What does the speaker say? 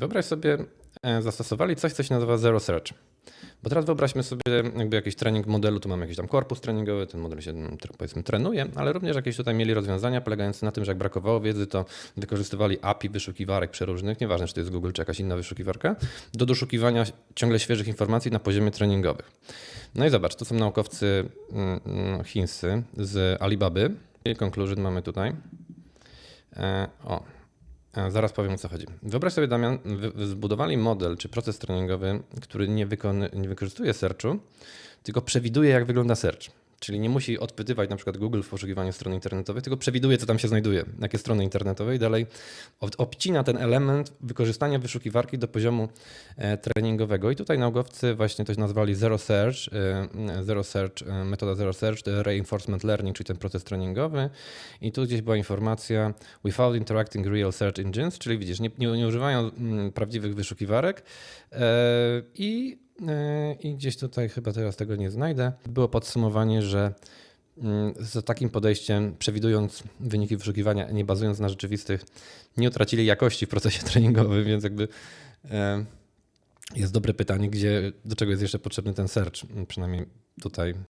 Wyobraź sobie, e, zastosowali coś, co się nazywa Zero Search. Bo teraz wyobraźmy sobie jakby jakiś trening modelu, tu mamy jakiś tam korpus treningowy, ten model się powiedzmy trenuje, ale również jakieś tutaj mieli rozwiązania polegające na tym, że jak brakowało wiedzy, to wykorzystywali API wyszukiwarek przeróżnych, nieważne czy to jest Google czy jakaś inna wyszukiwarka, do doszukiwania ciągle świeżych informacji na poziomie treningowych. No i zobacz, to są naukowcy mm, mm, chińscy z Alibaby. I conclusion mamy tutaj. E, o, Zaraz powiem o co chodzi. Wyobraź sobie, Damian, zbudowali model czy proces treningowy, który nie, nie wykorzystuje searchu, tylko przewiduje, jak wygląda search. Czyli nie musi odpytywać na przykład Google w poszukiwaniu stron internetowych, tylko przewiduje, co tam się znajduje, jakie strony internetowe i dalej ob- obcina ten element wykorzystania wyszukiwarki do poziomu e, treningowego. I tutaj naukowcy właśnie to nazwali Zero Search, e, Zero Search, e, metoda Zero Search, Reinforcement Learning, czyli ten proces treningowy. I tu gdzieś była informacja without interacting real search engines, czyli widzisz, nie, nie, nie używają prawdziwych wyszukiwarek i, i gdzieś tutaj chyba teraz tego nie znajdę. Było podsumowanie, że mm, z takim podejściem, przewidując wyniki wyszukiwania, nie bazując na rzeczywistych, nie utracili jakości w procesie treningowym, więc jakby e, jest dobre pytanie, gdzie, do czego jest jeszcze potrzebny ten search, przynajmniej tutaj